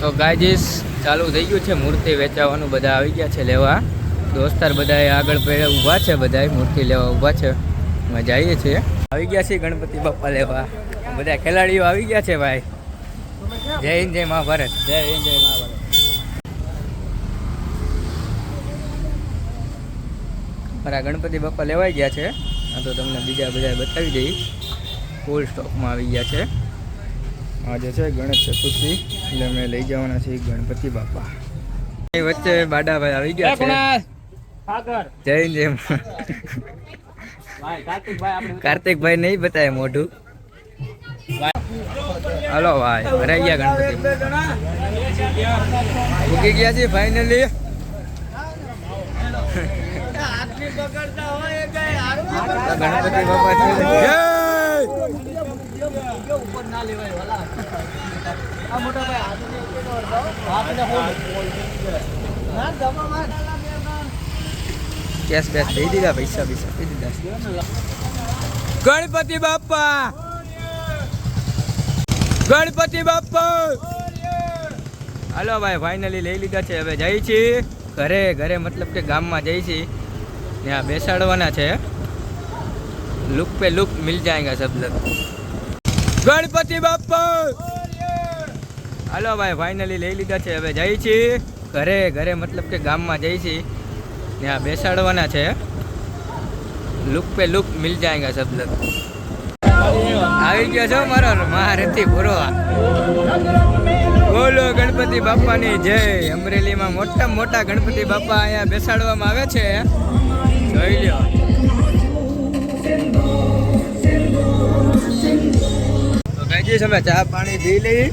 તો ગાયજીસ ચાલુ થઈ ગયું છે મૂર્તિ વેચાવાનું બધા આવી ગયા છે લેવા. દોસ્તાર બધા આગળ પહેલા ઊભા છે બધા મૂર્તિ લેવા ઊભા છે. અમે જઈએ છીએ. આવી ગયા છે ગણપતિ બાપ્પા લેવા. બધા ખેલાડીઓ આવી ગયા છે ભાઈ. જય હિન્દ જય મહાભારત. જય હિન્દ જય મહાભારત. મારા ગણપતિ બાપ્પા લેવાઈ ગયા છે. આ તો તમને બીજા બધા બતાવી દઈશ. ફૂલ સ્ટોકમાં આવી ગયા છે. આજે છે ગણેશ ચતુર્થી એટલે અમે લઈ જવાના છીએ ગણપતિ બાપા. એ વચ્ચે બાડાભાઈ આવી ગયા છે. જય જય કાર્તિકભાઈ નહીં બતાવે મોઢું. હલો ભાઈ ભરાઈ ગયા ગણપતિ. મૂકી ગયા છે ફાઇનલી ગણપતિ બાપા છે. જય! કેશ બેસ દઈ દીધા, પૈસા પૈસા દઈ દીધા. ગણપતિ બાપા ગણપતિ બાપા હાલો ભાઈ ફાઇનલી લઈ લીધા છે, હવે જઈ છીએ. ઘરે ઘરે મતલબ કે ગામમાં જઈ છીએ. ત્યાં બેસાડવાના છે. લુક પે લુક મિલ જાયગા સબ લોગ. ગણપતિ બાપા હાલો ભાઈ ફાઇનલી લઈ લીધા છે. હવે જઈ છીએ ઘરે ઘરે મતલબ કે ગામમાં જઈ છીએ ત્યાં બેસાડવાના છે. લુક પે લુક મિલ જાયગા સબ લગ. આવી ગયો છો મારો? મહારથી પૂરો બોલો ગણપતિ બાપાની જય. અમરેલીમાં મોટા મોટા ગણપતિ બાપા અહીંયા બેસાડવામાં આવે છે. જોઈ લ્યો. અમે ચા પાણી પી લઈ.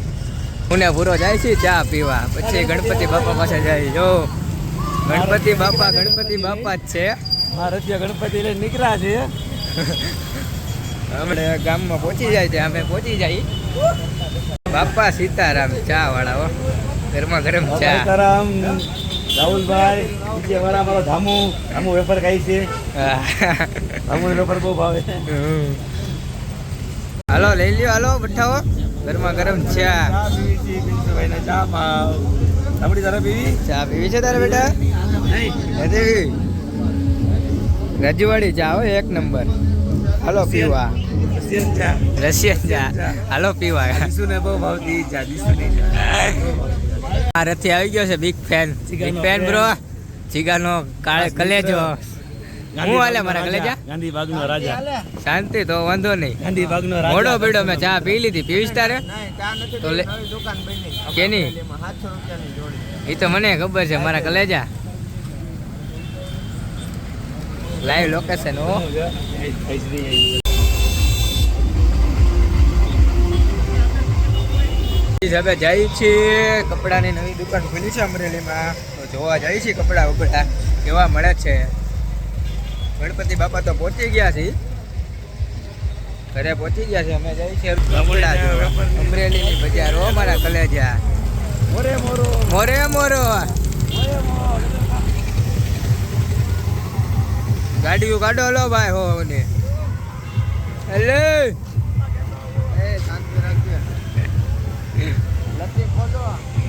પુણે પૂરો જાય છે ચા પીવા. પછી ગણપતિ બાપા પાસે જાય. જો ગણપતિ બાપા ગણપતિ બાપા જ છે. ભારતીય ગણપતિ લઈને નીકળ્યા છે. હમણે ગામમાં પહોંચી જાય છે અમે પહોંચી જાય. બાપા સીતારામ ચા વાળા હો. ગરમા ગરમ ચા. સીતારામ રાહુલભાઈ વાળા મારો ધામુ. ધામુ વેપાર ખાય છે. ધામુ વેપાર બહુ ભાવે. હમ. હાલો લઈ લ્યો હાલો બઠાવો ગરમા ગરમ ચા. આપણી તારા પીવી ચા પીવી છે તારે બેટા? નથી પીવી રજવાડી ચા હોય એક નંબર. હાલો પીવા. રશિયન ચા. હાલો પીવા. ને બહુ ભાવતી ચા આ રથી આવી ગયો છે big fan big fan. Bro જીગાનો કાળે કલેજો. હું હાલે મારા કલેજા ગાંધી બાગનો રાજા. શાંતિ તો વાંધો નહીં. ગાંધી બાગનો રાજા. મોડો બેડો મેં ચા પી લીધી. પીવીશ તારે? તો કેની? એ તો મને ખબર છે મારા કલેજા લાઈવ લોકેશન ઓ હવે જાય છે. કપડાની નવી દુકાન ખુલી છે અમરેલીમાં. તો જોવા જાય છે કપડા બપડા કેવા મળે છે? ગણપતિ બાપા તો પહોંચી ગયા છે. ઘરે પહોંચી ગયા છે. અમે જઈ છે અમરેલી ની બજાર હો મારા કલેજા. મોરે મોરો. મોરે મોરો. ગાડીઓ કાઢો લો ભાઈ હો ને હેલે.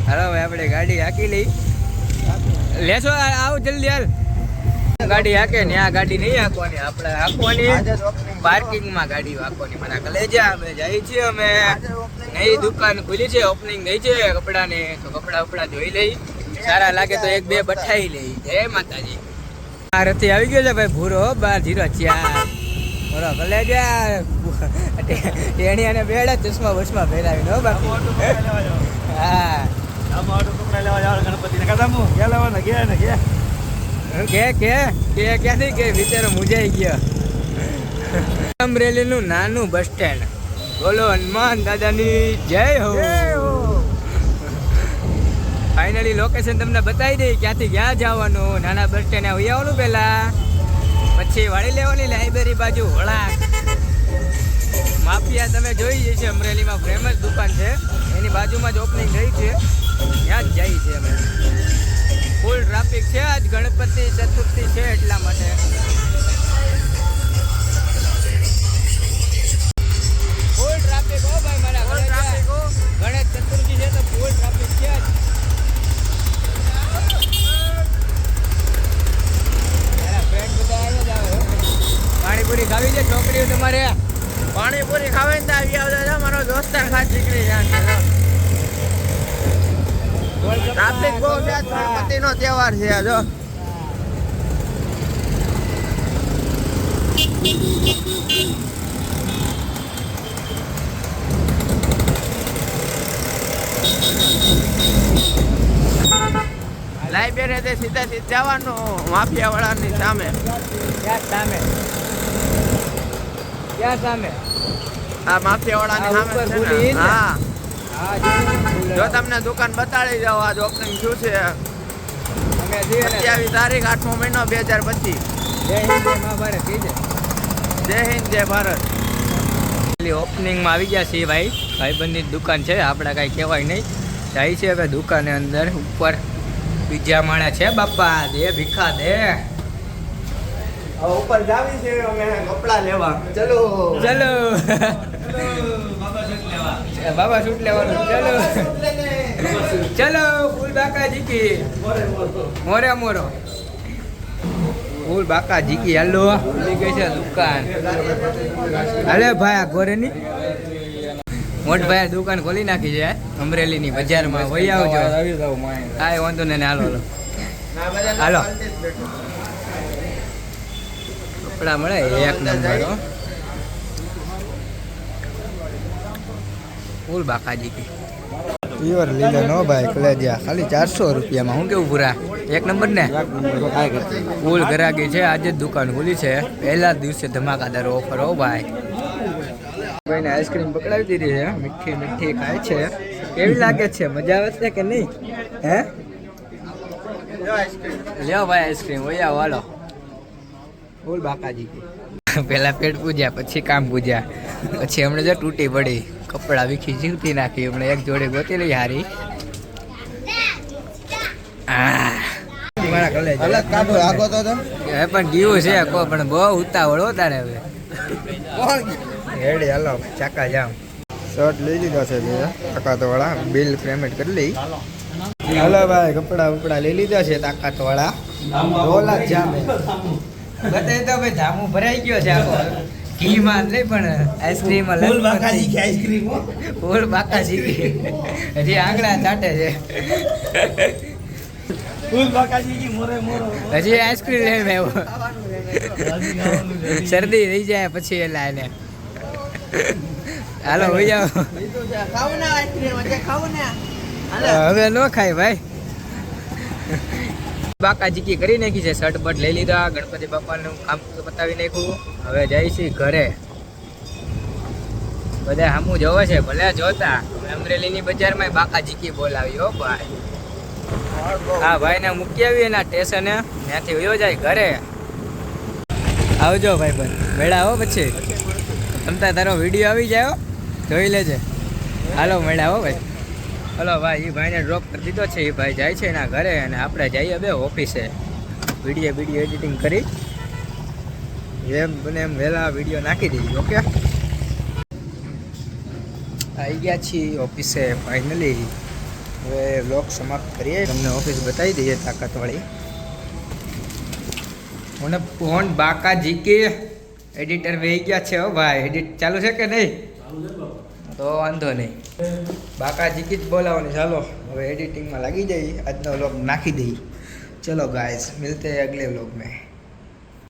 હાલો ભાઈ આપણે ગાડી હાકી લઈ. લેશો આવો જલ્દી હાલ. ગાડી હાકે ને આ ગાડી નહીં હાકવાની આપણે હાકવાની. પાર્કિંગમાં ગાડી હાકવાની મારા કલેજા અમે જઈએ છીએ અમે. નવી દુકાન ખુલી છે ઓપનિંગ થઈ છે કપડાની તો કપડા ઉપડા જોઈ લઈ. સારા લાગે તો એક બે બઠાઈ લઈ. જય માતાજી. આ રથી આવી ગયો છે ભાઈ ભૂરો બાર જીરો ચાર. બોલો કલેજા અને બેડા ચશ્મા બસમાં ફેરાવી હો બાકી. હા. કપડા લેવા જાવ ગણપતિને. કદામુ ગયા લેવાના ગયા ને ગયા કે કે? કે ક્યાંથી કે? વિચારો મુજાઈ ગયો. અમરેલીનું નાનું બસ સ્ટેન્ડ. બોલો હનુમાન દાદાની જય હો. ફાઇનલી લોકેશન તમને બતાવી દઈ ક્યાંથી ક્યાં જવાનું. નાના બસ સ્ટેન્ડ આવી આવવાનું પહેલા પછી વાળી લેવાની લાઇબ્રેરી બાજુ વળા માફિયા તમે જોઈ જશે અમરેલીમાં ફેમસ દુકાન છે. એની બાજુમાં જ ઓપનિંગ થઈ છે. ત્યાં જ જઈએ છીએ અમે. ફૂલ ટ્રાફિક છે આજ ગણપતિ ચતુર્થી છે એટલા માટે. ફૂલ ટ્રાફિક હો ભાઈ મારા ફૂલ ગણેશ. ચતુર્થી છે તો ફૂલ ટ્રાફિક છે આજ પાણીપુરી ખાવી છે છોકરીઓ તમારે? પાણીપુરી ખાવે ને આવી આવતા મારો દોસ્તાર ખાસ નીકળી જાય ટ્રાફિક બહુ છે ગણપતિ નો તહેવાર છે જો લાઇબ્રેરી સીધા સીધા જવાનું માફિયાવાળાની સામે. ક્યાં સામે? ક્યાં સામે? આ માફિયા વાળા ની સામે હા. જો તમને દુકાન બતાડી જાઓ આજ ઓપનિંગ શું છે? સત્યાવીસ તારીખ આઠમો મહિનો બે હજાર પચીસ. જય હિન્દ જય મહાભારત જય હિન્દ જય ભારત. ઓપનિંગમાં આવી ગયા છીએ ભાઈ. ભાઈબંધની દુકાન છે આપણે કાંઈ કહેવાય નહીં. જાય છે હવે દુકાને અંદર ઉપર બીજા માળા છે બાપા દે ભીખા દે. ઉપર જાવી છે અમે કપડા લેવા. ચલો. ચલો. બાબા શૂટ લેવાનું. ચલો. ચલો, ફૂલ બાકા જીકી મોરે મોરો. ફૂલ બાકા જીકી હાલો. ખુલી ગઈ છે દુકાન. હાલે ભાઈ, આ ઘોરે ની. મોટ ભાઈ દુકાન ખોલી નાખી છે અમરેલીની બજારમાં. વહી આવજો. કાંઈ વાંધો ને હાલો હાલો. કપડા મળે? એક નંબર ફૂલ બાકા કી. પ્યોર લીલો નો ભાઈ કલેજા ખાલી ચારસો રૂપિયામાં. હું કેવું પૂરા એક નંબર ને? ફૂલ ગરાગી છે આજે જ દુકાન ખુલી છે. પહેલા દિવસે ધમાકાદાર ઓફર હો ભાઈ. ભાઈને આઈસ્ક્રીમ પકડાવી દીધી છે મીઠી મીઠી ખાય છે. કેવી લાગે છે? મજા આવે છે કે નહીં? હે? લ્યો ભાઈ આઈસ્ક્રીમ ઓયા વાલો બોલ બાકાજી પેલા પેટ પૂજ્યા પછી કામ પૂજ્યા. પછી હમણાં જો તૂટી પડી. કપડા વીખી જીવતી નાખી હમણાં એક જોડે ગોતી લઈ હારી. આ. મારા કલેજ. અલગ કાઢો આગો તો તો. એ પણ ગયું છે પણ બહુ ઉતાવળ હો તારે હવે. કોણ રેડી હાલો ચાકા જામ શર્ટ લઈ લીધો છે તાકાત વાળા બિલ પેમેન્ટ કરી લઈ. હાલો ભાઈ કપડા વપડા લઈ લીધા છે તાકાત વાળા જ જામે. બતાવી તો ભાઈ જામું ભરાઈ ગયો છે આખો. ઘીમાં માં નહીં પણ આઈસ્ક્રીમ ફૂલ બાકાજી કે આઈસ્ક્રીમ ફૂલ બાકા હજી આંગળા ચાટે છે. ફૂલ બાકાજી કી મોરે મોરો. હજી આઈસ્ક્રીમ લઈને આવ્યો શરદી થઈ જાય પછી એલા એને. હાલો હોઈ જાઓ. ખાવું ને આઈસ્ક્રીમ આજે ખાવું ને. હવે ન ખાય ભાઈ. બાકા જીકી કરી નાખી છે શર્ટ બટ લઈ લીધા, ગણપતિ બાપાનું કામ બતાવી નાખ્યું. હવે છે ઘરે. બધા સામું જોવે છે, ભલે જોતા. અમરેલીની બજારમાં બાકા જીકી બોલાવી, હો ભાઈ. હા, ભાઈને મૂકી આવી એના સ્ટેશને. ત્યાંથી વયો જાય ઘરે. આવજો ભાઈ ભાઈ મેળા હો પછી. તમતા તારો વીડિયો આવી જાય જોઈ લેજે. હાલો, મેળા હો ભાઈ. હલો ભાઈ એ ભાઈને ડ્રોપ કરી દીધો છે. એ ભાઈ જાય છે એના ઘરે અને આપણે જઈએ બે ઓફિસે. વીડિયો વીડિયો એડિટિંગ કરી. એમ બને એમ વહેલા વીડિયો નાખી દીધી ઓકે? આવી ગયા છીએ ઓફિસે ફાઇનલી હવે બ્લોગ સમાપ્ત કરીએ. તમને ઓફિસ બતાવી દઈએ તાકાતવાળી. મને ફોન બાકા જીકે એડિટર વહી ગયા છે હો ભાઈ. એડિટ ચાલુ છે કે નહીં? તો વાંધો નહીં. બાકા જીકી જ બોલાવવાની. ચાલો, હવે એડિટિંગમાં લાગી જઈએ. આજનો વ્લોગ નાખી દઈએ. ચલો ગાઈસ મિલતે અગલે વ્લોગ મેં.